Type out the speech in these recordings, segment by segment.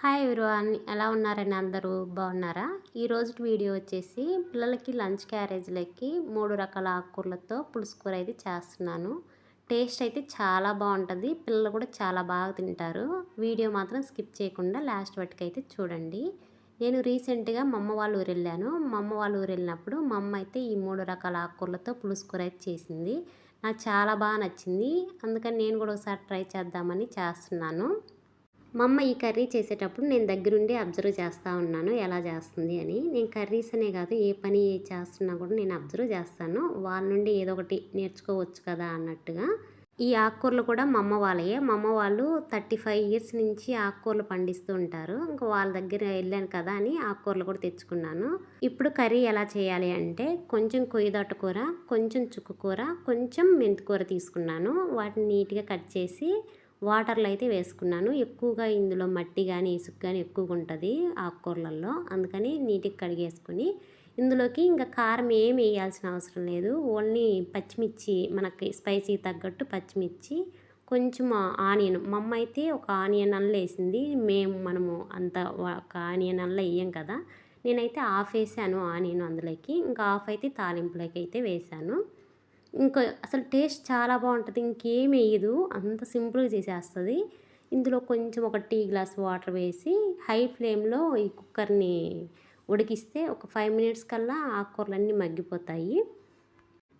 Hi everyone ఎలా ఉన్నారని అందరూ? బాగున్నారా? ఈరోజు వీడియో వచ్చేసి పిల్లలకి లంచ్ క్యారేజ్లకి మూడు రకాల ఆకుకూరలతో పులుసు కూర అయితే చేస్తున్నాను. టేస్ట్ అయితే చాలా బాగుంటుంది. పిల్లలు కూడా చాలా బాగా తింటారు. వీడియో మాత్రం స్కిప్ చేయకుండా లాస్ట్ వరకు అయితే చూడండి. నేను రీసెంట్గా మా అమ్మ వాళ్ళ ఊరు వెళ్ళాను. మా అమ్మ వాళ్ళ ఊరు వెళ్ళినప్పుడు మా అమ్మ అయితే ఈ మూడు రకాల ఆకుకూరలతో పులుసు కూర అయితే చేసింది. నాకు చాలా బాగా నచ్చింది. అందుకని నేను కూడా ఒకసారి ట్రై చేద్దామని చేస్తున్నాను. మా అమ్మ ఈ కర్రీ చేసేటప్పుడు నేను దగ్గరుండి అబ్జర్వ్ చేస్తూ ఉన్నాను ఎలా చేస్తుంది అని. నేను కర్రీస్ అనే కాదు ఏ పని చేస్తున్నా కూడా నేను అబ్జర్వ్ చేస్తాను. వాళ్ళ నుండి ఏదో ఒకటి నేర్చుకోవచ్చు కదా అన్నట్టుగా. ఈ ఆకుకూరలు కూడా మా అమ్మ వాళ్ళయే. మా అమ్మ వాళ్ళు థర్టీ ఫైవ్ ఇయర్స్ నుంచి ఆకుకూరలు పండిస్తూ ఉంటారు. ఇంకా వాళ్ళ దగ్గర వెళ్ళాను కదా అని ఆకుకూరలు కూడా తెచ్చుకున్నాను. ఇప్పుడు కర్రీ ఎలా చేయాలి అంటే కొంచెం కొయ్యదొట్ట కూర కొంచెం చుక్కు కూర కొంచెం మెంతికూర తీసుకున్నాను. వాటిని నీట్గా కట్ చేసి వాటర్లో అయితే వేసుకున్నాను. ఎక్కువగా ఇందులో మట్టి కానీ ఇసుక కానీ ఎక్కువగా ఉంటుంది ఆకుకూరలలో అందుకని నీటికి కడిగేసుకొని ఇందులోకి ఇంకా కారం ఏమి వేయాల్సిన అవసరం లేదు. ఓన్లీ పచ్చిమిర్చి మనకి స్పైసీ తగ్గట్టు పచ్చిమిర్చి కొంచెం ఆనియన్. మా అమ్మ అయితే ఒక ఆనియన్ అల్ల వేసింది. మేము మనము అంత ఒక ఆనియన్ అల్ల వేయం కదా. నేనైతే ఆఫ్ వేసాను ఆనియన్ అందులోకి. ఇంకా ఆఫ్ అయితే తాలింపులోకి అయితే వేసాను. ఇంకా అసలు టేస్ట్ చాలా బాగుంటుంది. ఇంకేం వేయదు. అంత సింపుల్గా చేసేస్తుంది. ఇందులో కొంచెం ఒక టీ గ్లాస్ వాటర్ వేసి హై ఫ్లేమ్లో ఈ కుక్కర్ని ఉడికిస్తే ఒక ఫైవ్ మినిట్స్ కల్లా ఆకుకూరలన్నీ మగ్గిపోతాయి.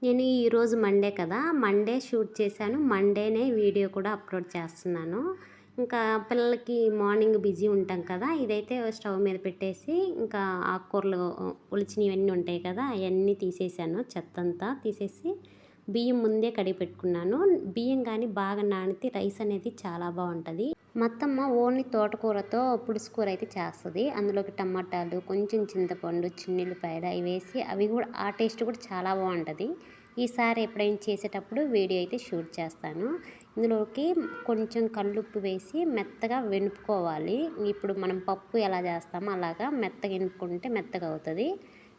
నేను ఈరోజు మండే కదా. మండే షూట్ చేశాను. మండేనే వీడియో కూడా అప్లోడ్ చేస్తున్నాను. ఇంకా పిల్లలకి మార్నింగ్ బిజీ ఉంటాం కదా. ఇదైతే స్టవ్ మీద పెట్టేసి ఇంకా ఆకుకూరలు ఒలిచినవన్నీ ఉంటాయి కదా. అవన్నీ తీసేసాను. చెత్త అంతా తీసేసి బియ్యం ముందే కడిగి పెట్టుకున్నాను బియ్యం కానీ బాగా నానితే రైస్ అనేది చాలా బాగుంటుంది. మొత్తమ్మ ఓన్లీ తోటకూరతో పులుసు కూర అయితే చేస్తుంది. అందులోకి టమాటాలు కొంచెం చింతపండు చిన్నులపాయలు అవి వేసి అవి కూడా ఆ టేస్ట్ కూడా చాలా బాగుంటుంది. ఈసారి ఎప్పుడైనా చేసేటప్పుడు వీడియో అయితే షూట్ చేస్తాను. ఇందులోకి కొంచెం కల్లుప్పు వేసి మెత్తగా వెనుపుకోవాలి. ఇప్పుడు మనం పప్పు ఎలా చేస్తామో అలాగా మెత్తగా వెనుపుకుంటే మెత్తగా అవుతుంది.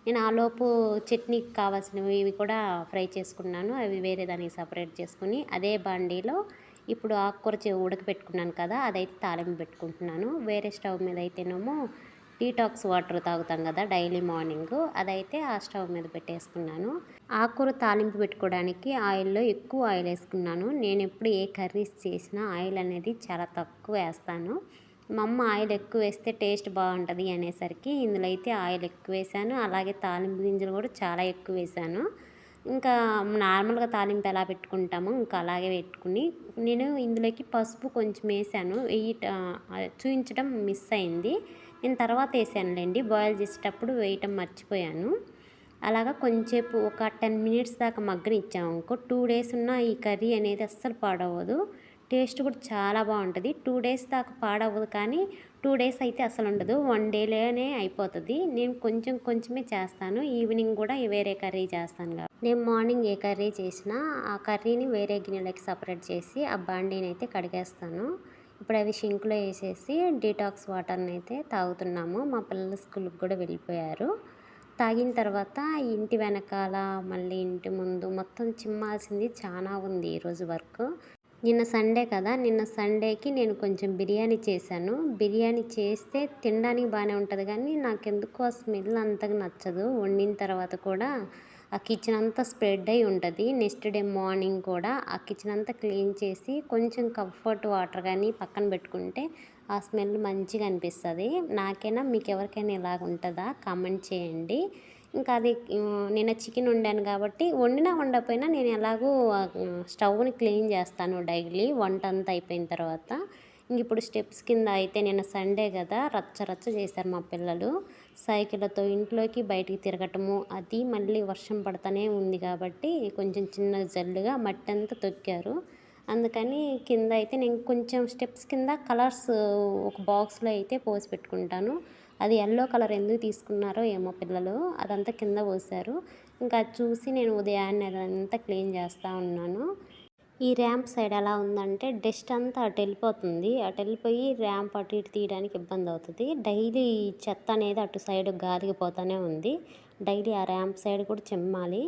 నేను ఆలోపు చట్నీకి కావాల్సినవి ఇవి కూడా ఫ్రై చేసుకున్నాను. అవి వేరే దానికి సపరేట్ చేసుకుని అదే బాండీలో ఇప్పుడు ఆకుకూర ఉడకపెట్టుకున్నాను కదా అదైతే తాలింపు పెట్టుకుంటున్నాను. వేరే స్టవ్ మీద అయితేనేమో డీటాక్స్ వాటర్ తాగుతాం కదా డైలీ మార్నింగ్ అదైతే ఆ స్టవ్ మీద పెట్టేసుకున్నాను. ఆకుకూర తాలింపు పెట్టుకోవడానికి ఆయిల్లో ఎక్కువ ఆయిల్ వేసుకున్నాను నేను ఎప్పుడు ఏ కర్రీస్ చేసినా ఆయిల్ అనేది చాలా తక్కువ వేస్తాను. మా అమ్మ ఆయిల్ ఎక్కువ వేస్తే టేస్ట్ బాగుంటుంది అనేసరికి ఇందులో అయితే ఆయిల్ ఎక్కువ వేసాను. అలాగే తాలింపు గింజలు కూడా చాలా ఎక్కువ వేసాను. ఇంకా నార్మల్గా తాలింపు ఎలా పెట్టుకుంటామో ఇంకా అలాగే పెట్టుకుని నేను ఇందులోకి పసుపు కొంచెం వేసాను. వెయ్యి చూయించడం మిస్ అయింది. నేను తర్వాత వేసానులేండి బాయిల్ చేసేటప్పుడు వేయటం మర్చిపోయాను. అలాగా కొంచెంసేపు ఒక టెన్ మినిట్స్ దాకా మగ్గనిచ్చాము ఇంకో టూ డేస్ ఉన్న ఈ కర్రీ అనేది అస్సలు పాడవదు. టేస్ట్ కూడా చాలా బాగుంటుంది. టూ డేస్ దాకా పాడవదు కానీ టూ డేస్ అయితే అసలు ఉండదు. వన్ డేలోనే అయిపోతుంది. నేను కొంచెం కొంచెమే చేస్తాను. ఈవినింగ్ కూడా వేరే కర్రీ చేస్తాను కాబట్టి నేను మార్నింగ్ ఏ కర్రీ చేసినా ఆ కర్రీని వేరే గిన్నెలకి సపరేట్ చేసి ఆ బాండీని అయితే కడిగేస్తాను. ఇప్పుడు అవి షింక్లో వేసేసి డీటాక్స్ వాటర్ని అయితే తాగుతున్నాము. మా పిల్లలు స్కూల్కి కూడా వెళ్ళిపోయారు. తాగిన తర్వాత ఇంటి వెనకాల మళ్ళీ ఇంటి ముందు మొత్తం చిమ్మాల్సింది చాలా ఉంది ఈరోజు వర్క్. నిన్న సండే కదా నిన్న సండేకి నేను కొంచెం బిర్యానీ చేశాను. బిర్యానీ చేస్తే తినడానికి బాగానే ఉంటుంది కానీ నాకు ఎందుకు ఆ స్మెల్ అంతగా నచ్చదు. వండిన తర్వాత కూడా ఆ కిచెన్ అంతా స్ప్రెడ్ అయి ఉంటుంది. నెక్స్ట్ డే మార్నింగ్ కూడా ఆ కిచెన్ అంతా క్లీన్ చేసి కొంచెం కంఫర్ట్ వాటర్ కానీ పక్కన పెట్టుకుంటే ఆ స్మెల్ మంచిగా అనిపిస్తుంది. నాకైనా మీకు ఎవరికైనా ఇలాగ ఉంటుందా కామెంట్ చేయండి. ఇంకా అది నిన్న చికెన్ వండాను కాబట్టి వండినా వండకపోయినా నేను ఎలాగో స్టవ్ని క్లీన్ చేస్తాను డైలీ. వంట అంతా అయిపోయిన తర్వాత ఇంక ఇప్పుడు స్టెప్స్ కింద అయితే నిన్న సండే కదా రచ్చ రచ్చ చేశారు మా పిల్లలు. సైకిళ్ళతో ఇంట్లోకి బయటికి తిరగటము అది మళ్ళీ వర్షం పడతానే ఉంది కాబట్టి కొంచెం చిన్న జల్లుగా మట్టి అంతా తొక్కారు. అందుకని కింద అయితే నేను కొంచెం స్టెప్స్ కింద కలర్స్ ఒక బాక్స్లో అయితే పోసి పెట్టుకుంటాను. అది ఎల్లో కలర్ ఎందుకు తీసుకున్నారో ఏమో పిల్లలు అదంతా కింద పోసారు ఇంకా చూసి నేను ఉదయాన్నే అదంతా క్లీన్ చేస్తూ ఉన్నాను. ఈ ర్యాంప్ సైడ్ ఎలా ఉందంటే డస్ట్ అంతా అటు వెళ్ళిపోతుంది. అటు వెళ్ళిపోయి ర్యాంప్ అటు ఇటు తీయడానికి ఇబ్బంది అవుతుంది. డైలీ చెత్త అనేది అటు సైడ్ గాదిగిపోతూనే ఉంది. డైలీ ఆ ర్యాంప్ సైడ్ కూడా చిమ్మాలి.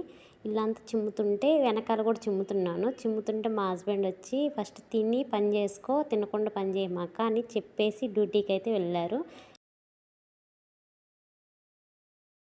ఇల్లంతా చిమ్ముతుంటే వెనకాల కూడా చిమ్ముతున్నాను. చిమ్ముతుంటే మా హస్బెండ్ వచ్చి ఫస్ట్ తిని పని చేసుకో తినకుండా పని చేయమాక అని చెప్పేసి డ్యూటీకి అయితే వెళ్ళారు.